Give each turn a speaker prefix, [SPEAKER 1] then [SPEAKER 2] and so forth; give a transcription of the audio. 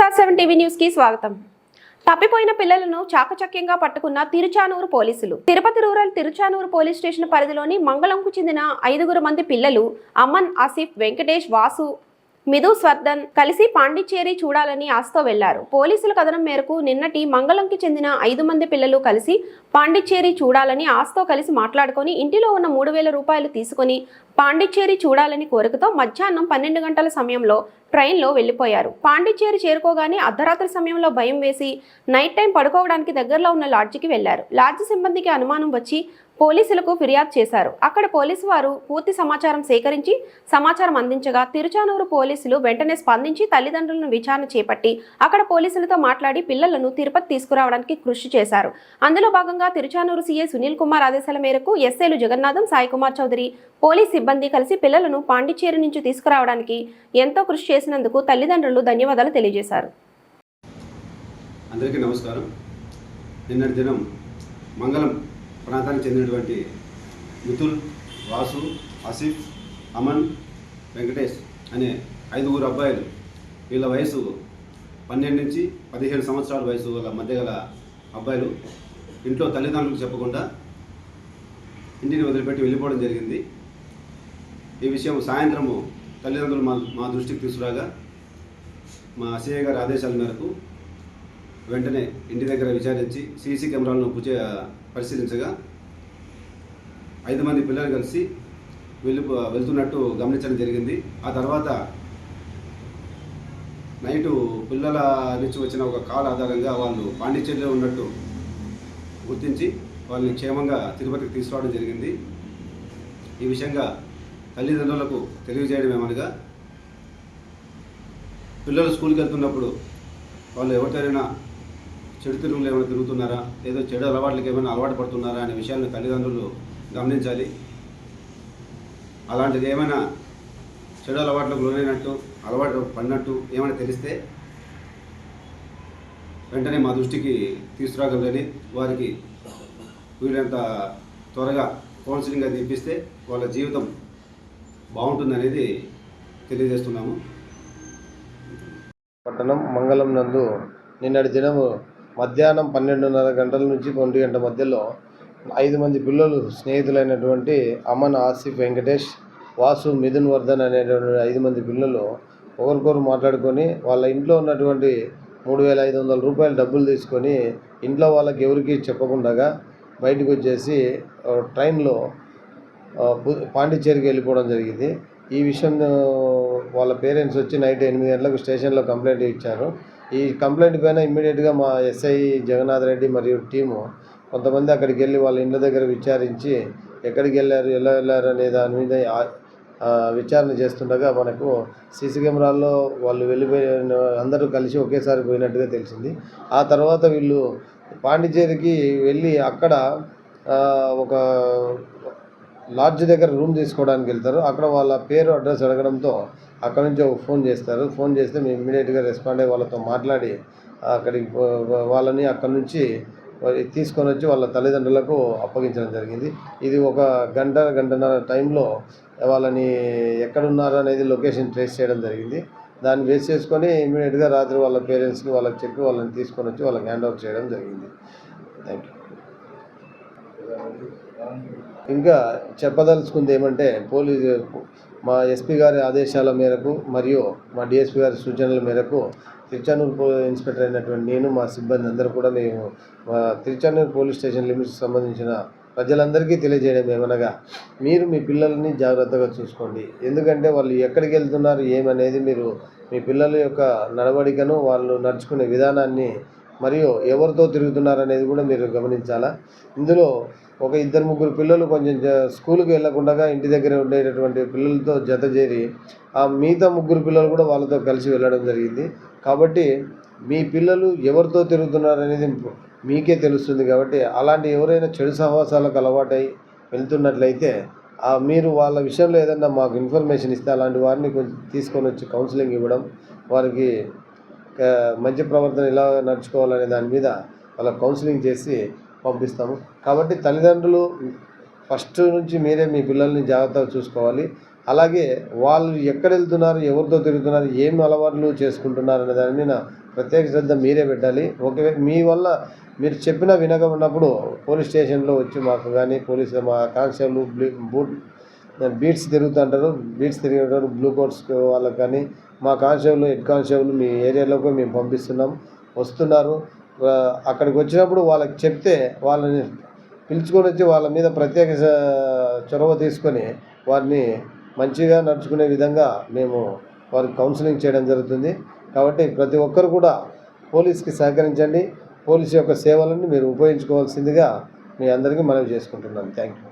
[SPEAKER 1] SR seven TV న్యూస్కి స్వాగతం. తప్పిపోయిన పిల్లలను చాకచక్యంగా పట్టుకున్న తిరుచానూరు పోలీసులు. Tirupati rural Tiruchanur police station పరిధిలోని మంగళంకు చెందిన ఐదుగురు మంది పిల్లలు అమన్ ఆసిఫ్ వెంకటేష్ వాసు మిధు స్వర్ధన్ కలిసి పాండిచ్చేరి చూడాలని ఆశతో వెళ్ళారు. పోలీసుల కథనం మేరకు నిన్నటి మంగళంకి చెందిన ఐదు మంది పిల్లలు కలిసి పాండిచ్చేరి చూడాలని ఆశతో కలిసి మాట్లాడుకొని ఇంటిలో ఉన్న మూడు వేల రూపాయలు తీసుకొని పాండిచ్చేరి చూడాలని కోరికతో మధ్యాహ్నం పన్నెండు గంటల సమయంలో ట్రైన్లో వెళ్ళిపోయారు. పాండిచ్చేరి చేరుకోగానే అర్ధరాత్రి సమయంలో భయం వేసి నైట్ టైం పడుకోవడానికి దగ్గరలో ఉన్న లాడ్జికి వెళ్ళారు లాడ్జి సిబ్బందికి అనుమానం వచ్చి పోలీసులకు ఫిర్యాదు చేశారు. అక్కడ పోలీసు వారు పూర్తి సమాచారం సేకరించి సమాచారం అందించగా తిరుచానూరు పోలీసులు వెంటనే స్పందించి తల్లిదండ్రులను విచారణ చేపట్టి అక్కడ పోలీసులతో మాట్లాడి పిల్లలను తిరుపతి తీసుకురావడానికి కృషి చేశారు. అందులో భాగంగా తిరుచానూరు సీఏ సునీల్ కుమార్ ఆదేశాల మేరకు ఎస్ఏలు జగన్నాథం సాయికుమార్ చౌదరి పోలీస్ సిబ్బంది కలిసి పిల్లలను పాండిచ్చేరి నుంచి తీసుకురావడానికి ఎంతో కృషి చేసినందుకు తల్లిదండ్రులు ధన్యవాదాలు తెలియజేశారు.
[SPEAKER 2] అందరికీ నమస్కారం. నిన్నటి దినం మంగళం ప్రాంతానికి చెందినటువంటి మిథుల్ వాసు ఆసిఫ్ అమన్ వెంకటేష్ అనే ఐదుగురు అబ్బాయిలు వీళ్ళ వయసు పన్నెండు నుంచి పదిహేడు సంవత్సరాల వయసు గల మధ్య గల అబ్బాయిలు ఇంట్లో తల్లిదండ్రులకు చెప్పకుండా ఇంటిని వదిలిపెట్టి వెళ్ళిపోవడం జరిగింది. ఈ విషయం సాయంత్రము తల్లిదండ్రులు మా మా దృష్టికి తీసుకురాగా మా సిఐ గారి ఆదేశాల మేరకు వెంటనే ఇంటి దగ్గర విచారించి సీసీ కెమెరాలను పుచే పరిశీలించగా ఐదు మంది పిల్లలు కలిసి వెళ్ళి వెళ్తున్నట్టు గమనించడం జరిగింది. ఆ తర్వాత నైటు పిల్లల నుంచి వచ్చిన ఒక కాల్ ఆధారంగా వాళ్ళు పాండిచ్చేరిలో ఉన్నట్టు గుర్తించి వాళ్ళని క్షేమంగా తిరుపతికి తీసుకురావడం జరిగింది. ఈ విషయంగా తల్లిదండ్రులకు తెలియజేయడం ఏమనగా పిల్లలు స్కూల్కి వెళ్తున్నప్పుడు వాళ్ళు ఎవరితోనైనా చెడు తిరుగులు ఏమైనా తిరుగుతున్నారా? ఏదో చెడు అలవాట్లకి ఏమైనా అలవాటు పడుతున్నారా అనే విషయాలను తల్లిదండ్రులు గమనించాలి. అలాంటిది ఏమైనా చెడు అలవాట్లకు లోనైనట్టు అలవాటు పడినట్టు ఏమైనా తెలిస్తే వెంటనే మా దృష్టికి తీసుకురాగలని వారికి వీళ్ళంత త్వరగా కౌన్సిలింగ్ అది ఇప్పిస్తే వాళ్ళ జీవితం బాగుంటుందనేది తెలియజేస్తున్నాము.
[SPEAKER 3] పట్టణం మంగళం నందు నిన్నటి దినము మధ్యాహ్నం పన్నెండున్నర గంటల నుంచి ఒంటి గంట మధ్యలో ఐదు మంది పిల్లలు స్నేహితులైనటువంటి అమన్ ఆసిఫ్ వెంకటేష్ వాసు మిథున్ వర్ధన్ అనేటువంటి ఐదు మంది పిల్లలు ఒకరికొకరు మాట్లాడుకొని వాళ్ళ ఇంట్లో ఉన్నటువంటి మూడు వేల ఐదు వందల రూపాయలు డబ్బులు తీసుకొని ఇంట్లో వాళ్ళకి ఎవరికి చెప్పకుండా బయటకు వచ్చేసి ట్రైన్లో పాండిచ్చేరికి వెళ్ళిపోవడం జరిగింది. ఈ విషయం వాళ్ళ పేరెంట్స్ వచ్చి నైట్ ఎనిమిది గంటలకు స్టేషన్లో కంప్లైంట్ ఇచ్చారు. ఈ కంప్లైంట్ పైన ఇమ్మీడియట్గా మా ఎస్ఐ జగన్నాథ్ రెడ్డి మరియు టీము కొంతమంది అక్కడికి వెళ్ళి వాళ్ళ ఇండ్ల దగ్గర విచారించి ఎక్కడికి వెళ్ళారు ఎలా వెళ్ళారు అనే దాని మీద విచారణ చేస్తుండగా మనకు సీసీ కెమెరాల్లో వాళ్ళు వెళ్ళిపోయిన అందరూ కలిసి ఒకేసారి పోయినట్టుగా తెలిసింది. ఆ తర్వాత వీళ్ళు పాండిచ్చేరికి వెళ్ళి అక్కడ ఒక లాడ్జ్ దగ్గర రూమ్ తీసుకోవడానికి వెళ్తారు. అక్కడ వాళ్ళ పేరు అడ్రస్ అడగడంతో అక్కడ నుంచి ఒక ఫోన్ చేస్తారు. ఫోన్ చేస్తే మేము ఇమీడియట్గా రెస్పాండ్ అయ్యి వాళ్ళతో మాట్లాడి అక్కడికి వాళ్ళని అక్కడ నుంచి తీసుకొని వచ్చి వాళ్ళ తల్లిదండ్రులకు అప్పగించడం జరిగింది. ఇది ఒక గంట గంటన్నర టైంలో వాళ్ళని ఎక్కడున్నారు అనేది లొకేషన్ ట్రేస్ చేయడం జరిగింది. దాన్ని బేస్ చేసుకొని ఇమీడియట్గా రాత్రి వాళ్ళ పేరెంట్స్కి వాళ్ళకి చెప్పి వాళ్ళని తీసుకొని వచ్చి వాళ్ళకి హ్యాండ్ ఓవర్ చేయడం జరిగింది. థ్యాంక్ యూ ఇంకా చెప్పదలుచుకుంది ఏమంటే పోలీసు మా ఎస్పీ గారి ఆదేశాల మేరకు మరియు మా డిఎస్పీ గారి సూచనల మేరకు తిరుచానూరు ఇన్స్పెక్టర్ అయినటువంటి నేను మా సిబ్బంది అందరూ కూడా మేము మా తిరుచానూరు పోలీస్ స్టేషన్ లిమిట్స్ సంబంధించిన ప్రజలందరికీ తెలియజేయడం ఏమనగా మీరు మీ పిల్లల్ని జాగ్రత్తగా చూసుకోండి. ఎందుకంటే వాళ్ళు ఎక్కడికి వెళ్తున్నారు ఏమనేది మీరు మీ పిల్లల యొక్క నడవడికను వాళ్ళు నడుచుకునే విధానాన్ని మరియు ఎవరితో తిరుగుతున్నారు అనేది కూడా మీరు గమనించాలా? ఇందులో ఒక ఇద్దరు ముగ్గురు పిల్లలు కొంచెం స్కూల్కి వెళ్ళకుండా ఇంటి దగ్గర ఉండేటటువంటి పిల్లలతో జత చేరి ఆ మిగతా ముగ్గురు పిల్లలు కూడా వాళ్ళతో కలిసి వెళ్ళడం జరిగింది. కాబట్టి మీ పిల్లలు ఎవరితో తిరుగుతున్నారనేది మీకే తెలుస్తుంది కాబట్టి అలాంటి ఎవరైనా చెడు సహవాసాలకు అలవాటై వెళ్తున్నట్లయితే మీరు వాళ్ళ విషయంలో ఏదన్నా మాకు ఇన్ఫర్మేషన్ ఇస్తే అలాంటి వారిని కొంచెం తీసుకొని వచ్చి కౌన్సిలింగ్ ఇవ్వడం వారికి మంచి ప్రవర్తన ఎలా నడుచుకోవాలనే దాని మీద వాళ్ళ కౌన్సిలింగ్ చేసి పంపిస్తాము. కాబట్టి తల్లిదండ్రులు ఫస్ట్ నుంచి మీరే మీ పిల్లల్ని జాగ్రత్తగా చూసుకోవాలి. అలాగే వాళ్ళు ఎక్కడ వెళ్తున్నారు ఎవరితో తిరుగుతున్నారు ఏం అలవాట్లు చేసుకుంటున్నారు అనే దాని మీద ప్రత్యేక శ్రద్ధ మీరే పెట్టాలి. ఒకవేళ మీ వల్ల మీరు చెప్పినా ఉన్నప్పుడు పోలీస్ స్టేషన్లో వచ్చి మాకు కానీ పోలీస్ మా కానిస్టేబుల్ బూట్ బీట్స్ తిరుగుతుంటారు బీట్స్ తిరిగేటారు బ్లూ కోట్స్ వాళ్ళకి కానీ మా కానిస్టేబుల్ హెడ్ కానిస్టేబుల్ మీ ఏరియాలోకి మేము పంపిస్తున్నాం. వస్తున్నారు. అక్కడికి వచ్చినప్పుడు వాళ్ళకి చెప్తే వాళ్ళని పిలుచుకొని వచ్చి వాళ్ళ మీద ప్రత్యేక చొరవ తీసుకొని వారిని మంచిగా నడుచుకునే విధంగా మేము వారికి కౌన్సిలింగ్ చేయడం జరుగుతుంది. కాబట్టి ప్రతి ఒక్కరు కూడా పోలీస్కి సహకరించండి. పోలీస్ యొక్క సేవలను మీరు ఉపయోగించుకోవాల్సిందిగా మీ అందరికీ మనవి చేసుకుంటున్నాను థ్యాంక్ యూ.